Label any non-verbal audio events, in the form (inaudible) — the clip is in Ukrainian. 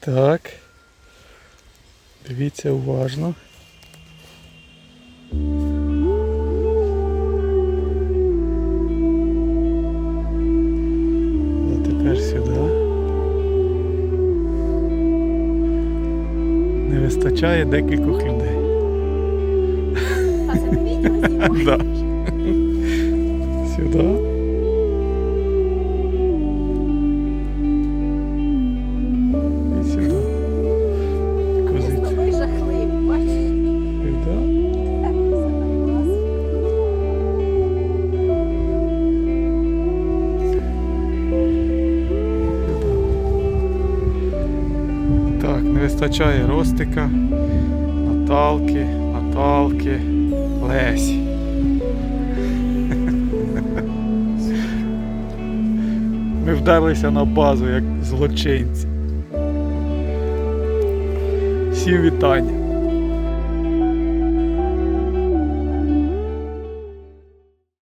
Так. Дивіться уважно. А тепер сюди. Не вистачає декількох людей. А це не? (laughs) Сюди. Не вистачає Ростика, Наталки, Наталки, Лесі. (laughs) Ми вдарилися на базу як злочинці. Всім вітання.